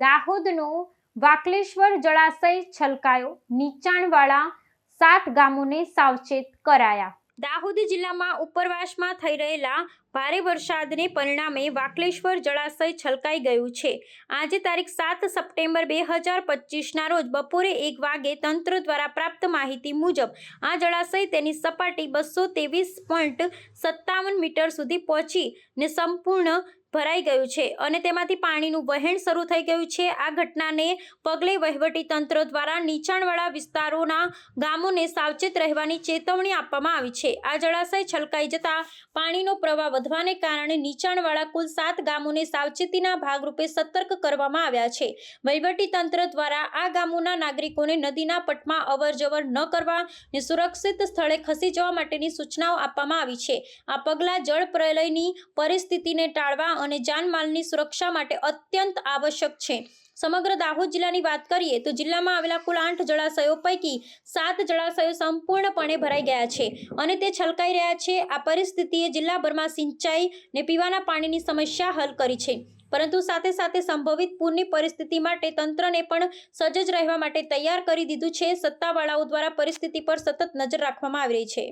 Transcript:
દાહોદનો વાકલેશ્વર જળાશય છલકાયો. નીચાણવાળા સાત ગામોને સાવચેત કરાયા. દાહોદ જિલ્લામાં ઉપરવાસમાં થઈ રહેલા ભારે વરસાદને પરિણામે વાકલેશ્વર જળાશય છલકાઈ ગયું છે. આજે તારીખ સાત સપ્ટેમ્બર બે હજાર પચીસના રોજ બપોરે એક વાગે તંત્ર દ્વારા પ્રાપ્ત માહિતી મુજબ આ જળાશય તેની સપાટી બસો ત્રેવીસ પોઈન્ટ સત્તાવન મીટર સુધી પહોંચી ને સંપૂર્ણ ભરાઈ ગયું છે અને તેમાંથી પાણીનું વહેણ શરૂ થઈ ગયું છે. આ ઘટનાને પગલે વહીવટી તંત્ર દ્વારા નીચાણવાળા વિસ્તારોના ગામોને સાવચેત રહેવાની ચેતવણી આપવામાં આવી છે. આ જળાશય છલકાઈ જતા પાણીનો પ્રવાહ વધવાને કારણે નીચાણવાળા કુલ સાત ગામોને સાવચેતીના ભાગરૂપે સતર્ક કરવામાં આવ્યા છે. વહીવટી તંત્ર દ્વારા આ ગામોના નાગરિકોને નદીના પટમાં અવરજવર ન કરવા ને સુરક્ષિત સ્થળે ખસી જવા માટેની સૂચનાઓ આપવામાં આવી છે. આ પગલાં જળ પ્રલયની પરિસ્થિતિને ટાળવા અને જાનમાલની સુરક્ષા માટે અત્યંત આવશ્યક છે. સમગ્ર દાહોદ જિલ્લાની વાત કરીએ તો જિલ્લામાં આવેલા કુલ આઠ જળાશયો પૈકી સાત જળાશયો સંપૂર્ણપણે ભરાઈ ગયા છે અને તે છલકાઈ રહ્યા છે. આ પરિસ્થિતિએ જિલ્લાભરમાં સિંચાઈ ને પીવાના પાણીની સમસ્યા હલ કરી છે. પરંતુ સાથે સાથે સંભવિત પૂરની પરિસ્થિતિ માટે તંત્રને પણ સજ્જ રહેવા માટે તૈયાર કરી દીધું છે. સત્તાવાળાઓ દ્વારા પરિસ્થિતિ પર સતત નજર રાખવામાં આવી રહી છે.